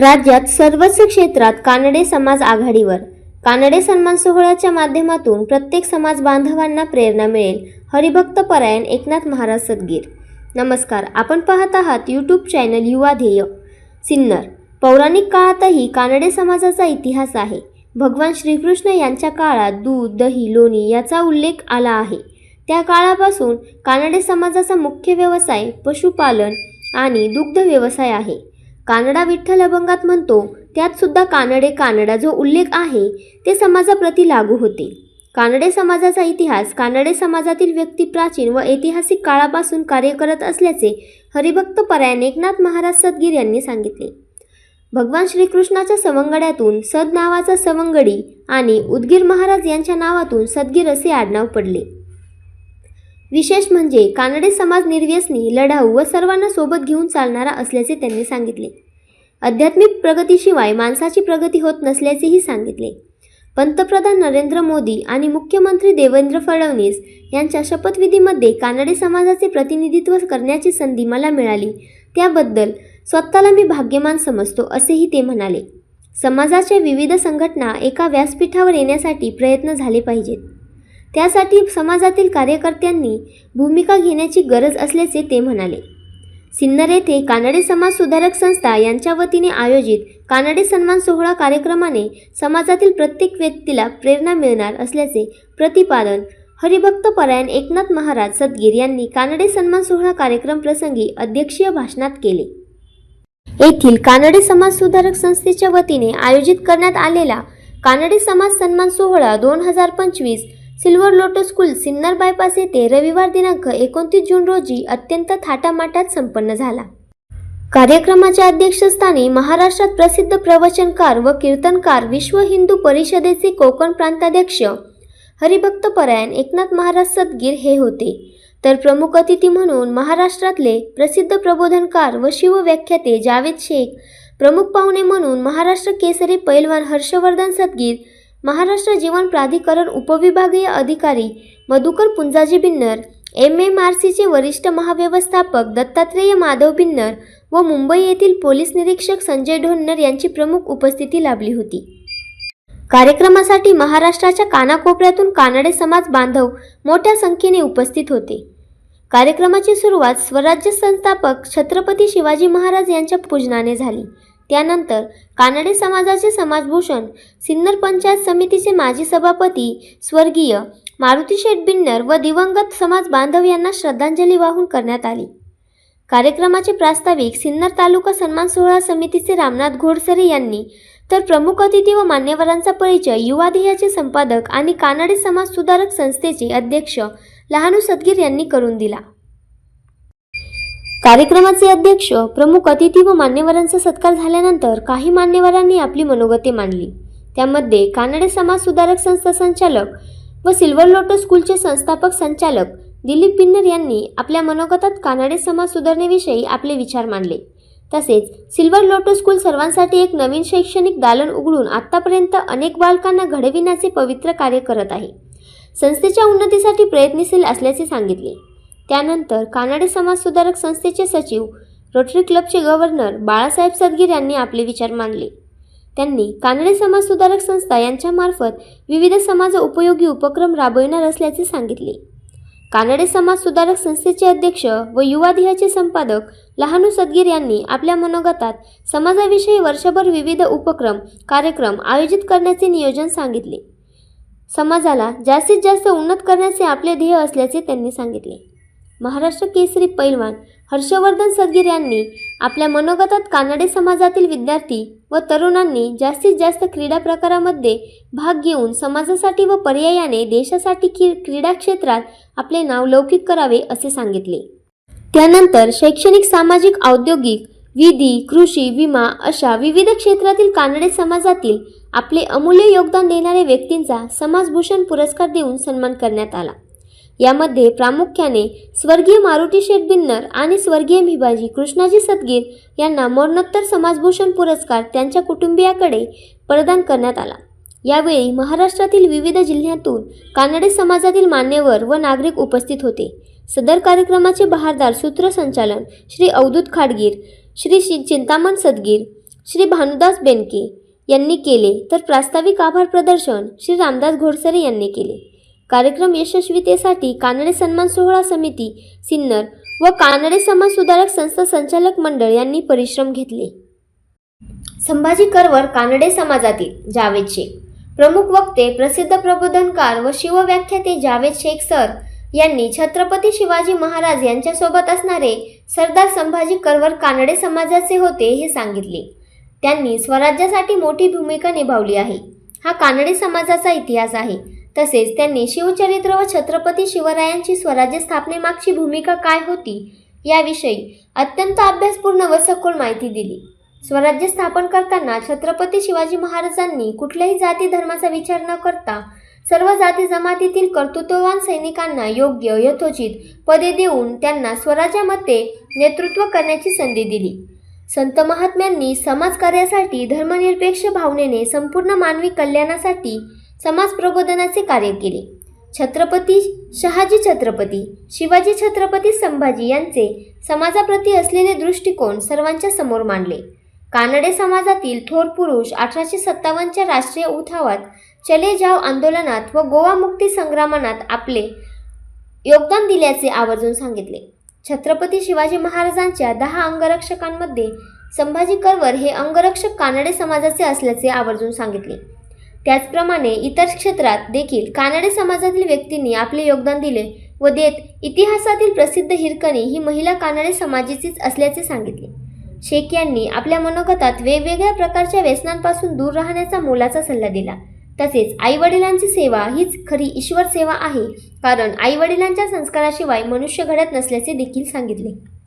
राज्यात सर्वच क्षेत्रात कानडे समाज आघाडीवर. कानडे सन्मान सोहळ्याच्या माध्यमातून प्रत्येक समाज बांधवांना प्रेरणा मिळेल. हरिभक्त परायण एकनाथ महाराज सदगीर. नमस्कार आपण पाहत आहात यूट्यूब चॅनल युवा ध्येय. सिन्नर. पौराणिक काळातही कानडे समाजाचा इतिहास आहे. भगवान श्रीकृष्ण यांच्या काळात दूध दही लोणी याचा उल्लेख आला आहे. त्या काळापासून कानडे समाजाचा मुख्य व्यवसाय पशुपालन आणि दुग्ध व्यवसाय आहे. कानडा विठ्ठल अभंगात म्हणतो त्यात सुद्धा कानडे कानडा जो उल्लेख आहे ते समाजाप्रती लागू होते. कानडे समाजाचा इतिहास कानडे समाजातील व्यक्ती प्राचीन व ऐतिहासिक काळापासून कार्य करत असल्याचे हरिभक्त परायण एकनाथ महाराज सदगीर यांनी सांगितले. भगवान श्रीकृष्णाच्या सवंगड्यातून सद नावाचा सवंगडी आणि उदगीर महाराज यांच्या नावातून सदगीर असे आडनाव पडले. विशेष म्हणजे कानडे समाज निर्व्यसनी लढाऊ व सर्वांना सोबत घेऊन चालणारा असल्याचे त्यांनी सांगितले. आध्यात्मिक प्रगतीशिवाय माणसाची प्रगती होत नसल्याचेही सांगितले. पंतप्रधान नरेंद्र मोदी आणि मुख्यमंत्री देवेंद्र फडणवीस यांच्या शपथविधीमध्ये कानडे समाजाचे प्रतिनिधित्व करण्याची संधी मला मिळाली. त्याबद्दल स्वतःला मी भाग्यमान समजतो असेही ते म्हणाले. समाजाच्या विविध संघटना एका व्यासपीठावर येण्यासाठी प्रयत्न झाले पाहिजेत. त्यासाठी समाजातील कार्यकर्त्यांनी भूमिका घेण्याची गरज असल्याचे ते म्हणाले. सिन्नर येथे कानडे समाज सुधारक संस्था यांच्या वतीने आयोजित कानडे सन्मान सोहळा कार्यक्रमाने समाजातील प्रत्येक व्यक्तीला प्रेरणा मिळणार असल्याचे प्रतिपादन हरिभक्त परायण एकनाथ महाराज सदगीर यांनी कानडे सन्मान सोहळा कार्यक्रम प्रसंगी अध्यक्षीय भाषणात केले. येथील कानडे समाज सुधारक संस्थेच्या वतीने आयोजित करण्यात आलेला कानडे समाज सन्मान सोहळा दोन हजार पंचवीस सिल्वर लोटो स्कूल सिन्नर बायपास येथे रविवार दिनांक एकोणतीस जून रोजी अत्यंत थाटामाटात संपन्न झाला. कार्यक्रमाच्या अध्यक्षस्थानी महाराष्ट्रात प्रसिद्ध प्रवचनकार व कीर्तनकार विश्व हिंदू परिषदेचे कोकण प्रांताध्यक्ष हरिभक्त परायण एकनाथ महाराज सदगीर हे होते. तर प्रमुख अतिथी म्हणून महाराष्ट्रातले प्रसिद्ध प्रबोधनकार व शिवव्याख्याते जावेद शेख प्रमुख पाहुणे म्हणून महाराष्ट्र केसरी पैलवान हर्षवर्धन सदगीर महाराष्ट्र जीवन प्राधिकरण उपविभागीय अधिकारी Madhukar Punjaji Binnar M M R सीचे वरिष्ठ महाव्यवस्थापक दत्तात्रेय माधव बिन्नर व मुंबई येथील पोलीस निरीक्षक संजय ढोन्नर यांची प्रमुख उपस्थिती लाभली होती. कार्यक्रमासाठी महाराष्ट्राच्या कानाकोपऱ्यातून कानडे समाज बांधव मोठ्या संख्येने उपस्थित होते. कार्यक्रमाची सुरुवात स्वराज्य संस्थापक छत्रपती शिवाजी महाराज यांच्या पूजनाने झाली. त्यानंतर कानडे समाजाचे समाजभूषण सिन्नर पंचायत समितीचे माजी सभापती स्वर्गीय मारुती शेठ बिन्नर व दिवंगत समाज बांधव यांना श्रद्धांजली वाहून करण्यात आली. कार्यक्रमाचे प्रास्ताविक सिन्नर तालुका सन्मान सोहळा समितीचे रामनाथ घोडसरे यांनी तर प्रमुख अतिथी व मान्यवरांचा परिचय युवा ध्येयाचे संपादक आणि कानडे समाज सुधारक संस्थेचे अध्यक्ष लहानू सदगीर यांनी करून दिला. कार्यक्रमाचे अध्यक्ष प्रमुख अतिथी व मान्यवरांचा सत्कार झाल्यानंतर काही मान्यवरांनी आपली मनोगते मांडली. त्यामध्ये कानडे समाज सुधारक संस्था संचालक व सिल्वर लोटो स्कूलचे संस्थापक संचालक दिलीप पिन्नर यांनी आपल्या मनोगतात कानडे समाज सुधारणेविषयी आपले विचार मांडले. तसेच सिल्वर लोटो स्कूल सर्वांसाठी एक नवीन शैक्षणिक दालन उघडून आत्तापर्यंत अनेक बालकांना घडविण्याचे पवित्र कार्य करत आहे. संस्थेच्या उन्नतीसाठी प्रयत्नशील असल्याचे सांगितले. त्यानंतर कानडे समाज सुधारक संस्थेचे सचिव रोटरी क्लबचे गव्हर्नर बाळासाहेब सदगीर यांनी आपले विचार मांडले. त्यांनी कानडे समाज सुधारक संस्था यांच्यामार्फत विविध समाज उपयोगी उपक्रम राबविणार असल्याचे सांगितले. कानडे समाज सुधारक संस्थेचे अध्यक्ष व युवा ध्येयाचे संपादक लहानू सदगीर यांनी आपल्या मनोगतात समाजाविषयी वर्षभर विविध उपक्रम कार्यक्रम आयोजित करण्याचे नियोजन सांगितले. समाजाला जास्तीत जास्त उन्नत करण्याचे आपले ध्येय असल्याचे त्यांनी सांगितले. महाराष्ट्र केसरी पैलवान हर्षवर्धन सदगीर यांनी आपल्या मनोगतात कानडे समाजातील विद्यार्थी व तरुणांनी जास्तीत जास्त क्रीडा प्रकारामध्ये भाग घेऊन समाजासाठी व पर्यायाने देशासाठी की क्रीडा क्षेत्रात आपले नाव लौकिक करावे असे सांगितले. त्यानंतर शैक्षणिक सामाजिक औद्योगिक विधी कृषी विमा अशा विविध क्षेत्रातील कानडे समाजातील आपले अमूल्य योगदान देणाऱ्या व्यक्तींचा समाजभूषण पुरस्कार देऊन सन्मान करण्यात आला. यामध्ये प्रामुख्याने स्वर्गीय मारुती शेठ बिन्नर आणि स्वर्गीय भिबाजी कृष्णाजी सदगीर यांना मरणोत्तर समाजभूषण पुरस्कार त्यांच्या कुटुंबियाकडे प्रदान करण्यात आला. यावेळी महाराष्ट्रातील विविध जिल्ह्यातून कानडे समाजातील मान्यवर व नागरिक उपस्थित होते. सदर कार्यक्रमाचे बहारदार सूत्रसंचालन श्री अवधूत खाडगीर श्री श्री चिंतामण सदगीर श्री भानुदास बेनके यांनी केले. तर प्रास्ताविक आभार प्रदर्शन श्री रामदास घोडसरे यांनी केले. कार्यक्रम यशस्वीतेसाठी कानडे सन्मान सोहळा समिती सिन्नर व कानडे समाज सुधारक संस्था संचालक मंडळ यांनी परिश्रम घेतले. संभाजी करवर कानडे समाजातील जावेद शेख प्रमुख वक्ते प्रसिद्ध प्रबोधनकार व शिवव्याख्याते जावेद शेख सर यांनी छत्रपती शिवाजी महाराज यांच्यासोबत असणारे सरदार संभाजी करवर कानडे समाजाचे होते हे सांगितले. त्यांनी स्वराज्यासाठी मोठी भूमिका निभावली आहे. हा कानडे समाजाचा इतिहास आहे. तसेच त्यांनी शिवचरित्र व छत्रपती शिवरायांची स्वराज्य स्थापनेमागची भूमिका काय होती याविषयी अत्यंत अभ्यासपूर्ण व सखोल माहिती दिली. स्वराज्य स्थापन करताना छत्रपती शिवाजी महाराजांनी कुठल्याही जाती धर्माचा विचार न करता सर्व जाती जमातीतील कर्तृत्ववान सैनिकांना योग्य यथोचित पदे देऊन त्यांना स्वराज्यामध्ये नेतृत्व करण्याची संधी दिली. संत महात्म्यांनी समाजकार्यासाठी धर्मनिरपेक्ष भावनेने संपूर्ण मानवी कल्याणासाठी समाज प्रबोधनाचे कार्य केले. छत्रपती शहाजी छत्रपती शिवाजी छत्रपती संभाजी यांचे समाजाप्रती असलेले दृष्टिकोन सर्वांच्या समोर मांडले. कानडे समाजातील थोर पुरुष अठराशे सत्तावन्नच्या राष्ट्रीय उठावात चले जाव आंदोलनात व गोवा मुक्ती संग्रामात आपले योगदान दिल्याचे आवर्जून सांगितले. छत्रपती शिवाजी महाराजांच्या दहा अंगरक्षकांमध्ये संभाजी करवर हे अंगरक्षक कानडे समाजाचे असल्याचे आवर्जून सांगितले. त्याचप्रमाणे इतर क्षेत्रात देखील कानडे समाजातील व्यक्तींनी आपले योगदान दिले व देत इतिहासातील प्रसिद्ध हिरकणी ही महिला कानडे समाजाचीच असल्याचे सांगितले. शेख यांनी आपल्या मनोगतात वेगवेगळ्या प्रकारच्या व्यसनांपासून दूर राहण्याचा मोलाचा सल्ला दिला. तसेच आईवडिलांची सेवा हीच खरी ईश्वर सेवा आहे कारण आईवडिलांच्या संस्काराशिवाय मनुष्य घडत नसल्याचे देखील सांगितले.